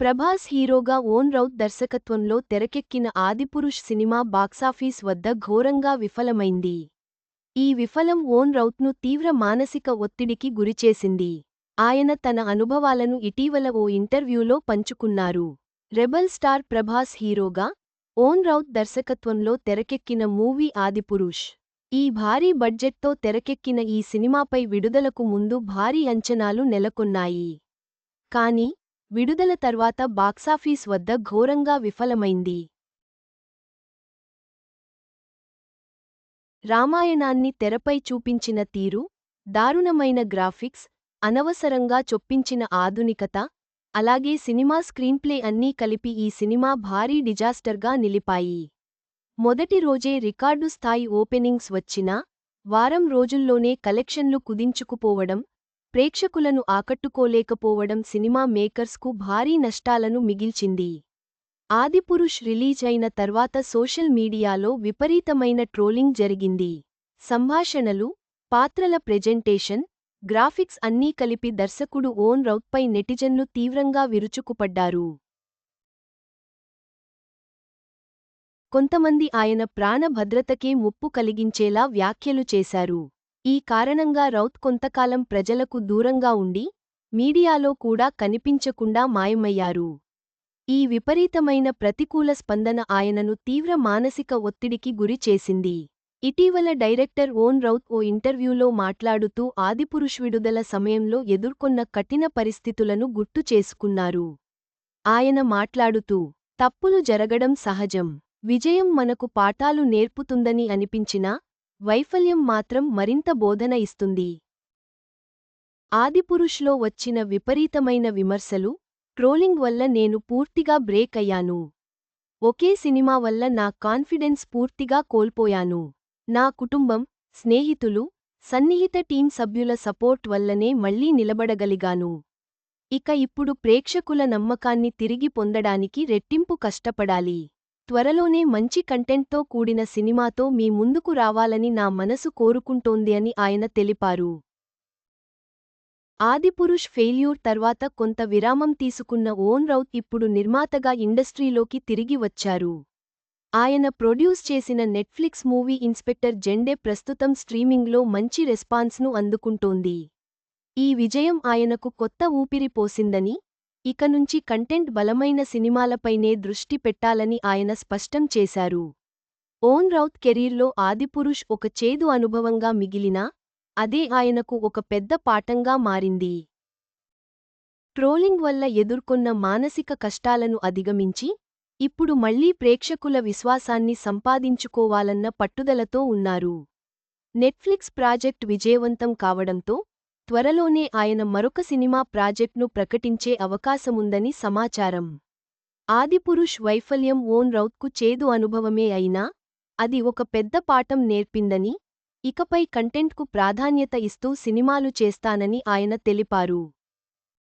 ప్రభాస్ హీరోగా ఓన్ రౌత్ దర్శకత్వంలో తెరకెక్కిన ఆదిపురుష్ సినిమా బాక్సాఫీస్ వద్ద ఘోరంగా విఫలమైంది. ఈ విఫలం ఓన్ రౌత్ను తీవ్ర మానసిక ఒత్తిడికి గురిచేసింది. ఆయన తన అనుభవాలను ఇటీవల ఓ ఇంటర్వ్యూలో పంచుకున్నారు. రెబల్ స్టార్ ప్రభాస్ హీరోగా ఓన్ రౌత్ దర్శకత్వంలో తెరకెక్కిన మూవీ ఆదిపురుష్. ఈ భారీ బడ్జెట్తో తెరకెక్కిన ఈ సినిమాపై విడుదలకు ముందు భారీ అంచనాలు నెలకొన్నాయి. కాని విడుదల తర్వాత బాక్సాఫీస్ వద్ద ఘోరంగా విఫలమైంది. రామాయణాన్ని తెరపై చూపించిన తీరు దారుణమైన గ్రాఫిక్స్ అనవసరంగా చొప్పించిన ఆధునికత అలాగే సినిమా స్క్రీన్ప్లే అన్నీ కలిపి ఈ సినిమా భారీ డిజాస్టర్గా నిలిపాయి. మొదటి రోజే రికార్డు స్థాయి ఓపెనింగ్స్ వచ్చినా వారం రోజుల్లోనే కలెక్షన్లు కుదించుకుపోవడం ప్రేక్షకులను ఆకట్టుకోలేకపోవడం సినిమా మేకర్స్కు భారీ నష్టాలను మిగిల్చింది. ఆదిపురుష్ రిలీజ్ అయిన తర్వాత సోషల్ మీడియాలో విపరీతమైన ట్రోలింగ్ జరిగింది. సంభాషణలు పాత్రల ప్రెజెంటేషన్ గ్రాఫిక్స్ అన్నీ కలిపి దర్శకుడు ఓన్ రౌత్పై నెటిజన్లు తీవ్రంగా విరుచుకుపడ్డారు. కొంతమంది ఆయన ప్రాణభద్రతకే ముప్పు కలిగించేలా వ్యాఖ్యలు చేశారు. ఈ కారణంగా రౌత్ కొంతకాలం ప్రజలకు దూరంగా ఉండి మీడియాలో కూడా కనిపించకుండా మాయమయ్యారు. ఈ విపరీతమైన ప్రతికూల స్పందన ఆయనను తీవ్ర మానసిక ఒత్తిడికి గురి చేసింది. ఇటీవల డైరెక్టర్ ఓన్ రౌత్ ఓ ఇంటర్వ్యూలో మాట్లాడుతూ ఆదిపురుష్ విడుదల సమయంలో ఎదుర్కొన్న కఠిన పరిస్థితులను గుర్తు చేసుకున్నారు. ఆయన మాట్లాడుతూ తప్పులు జరగడం సహజం. విజయం మనకు పాఠాలు నేర్పుతుందని అనిపించినా వైఫల్యం మాత్రం మరింత బోధన ఇస్తుంది. ఆదిపురుష్లో వచ్చిన విపరీతమైన విమర్శలు ట్రోలింగ్ వల్ల నేను పూర్తిగా బ్రేక్ అయ్యాను. ఒకే సినిమా వల్ల నా కాన్ఫిడెన్స్ పూర్తిగా కోల్పోయాను. నా కుటుంబం స్నేహితులు సన్నిహిత టీం సభ్యుల సపోర్ట్ వల్లనే మళ్ళీ నిలబడగలిగాను. ఇక ఇప్పుడు ప్రేక్షకుల నమ్మకాన్ని తిరిగి పొందడానికి రెట్టింపు కష్టపడాలి. త్వరలోనే మంచి కంటెంట్తో కూడిన సినిమాతో మీ ముందుకు రావాలని నా మనసు కోరుకుంటోంది అని ఆయన తెలిపారు. ఆదిపురుష్ ఫెయిల్యూర్ తర్వాత కొంత విరామం తీసుకున్న ఓన్ రౌత్ ఇప్పుడు నిర్మాతగా ఇండస్ట్రీలోకి తిరిగి వచ్చారు. ఆయన ప్రొడ్యూస్ చేసిన నెట్ఫ్లిక్స్ మూవీ ఇన్స్పెక్టర్ జెండే ప్రస్తుతం స్ట్రీమింగ్లో మంచి రెస్పాన్స్ను అందుకుంటోంది. ఈ విజయం ఆయనకు కొత్త ఊపిరి పోసిందని ఇక నుంచి కంటెంట్ బలమైన సినిమాలపైనే దృష్టి పెట్టాలని ఆయన స్పష్టం చేశారు. ఓన్ రౌత్ కెరీర్లో ఆదిపురుష్ ఒక చేదు అనుభవంగా మిగిలినా అదే ఆయనకు ఒక పెద్ద పాఠంగా మారింది. ట్రోలింగ్ వల్ల ఎదుర్కొన్న మానసిక కష్టాలను అధిగమించి ఇప్పుడు మళ్ళీ ప్రేక్షకుల విశ్వాసాన్ని సంపాదించుకోవాలన్న పట్టుదలతో ఉన్నారు. నెట్ఫ్లిక్స్ ప్రాజెక్ట్ విజయవంతం కావడంతో త్వరలోనే ఆయన మరొక సినిమా ప్రాజెక్ట్ను ప్రకటించే అవకాశముందని సమాచారం. ఆదిపురుష్ వైఫల్యం ఓన్ రౌత్కు చేదు అనుభవమే అయినా అది ఒక పెద్ద పాఠం నేర్పిందని ఇకపై కంటెంట్కు ప్రాధాన్యత ఇస్తూ సినిమాలు చేస్తానని ఆయన తెలిపారు.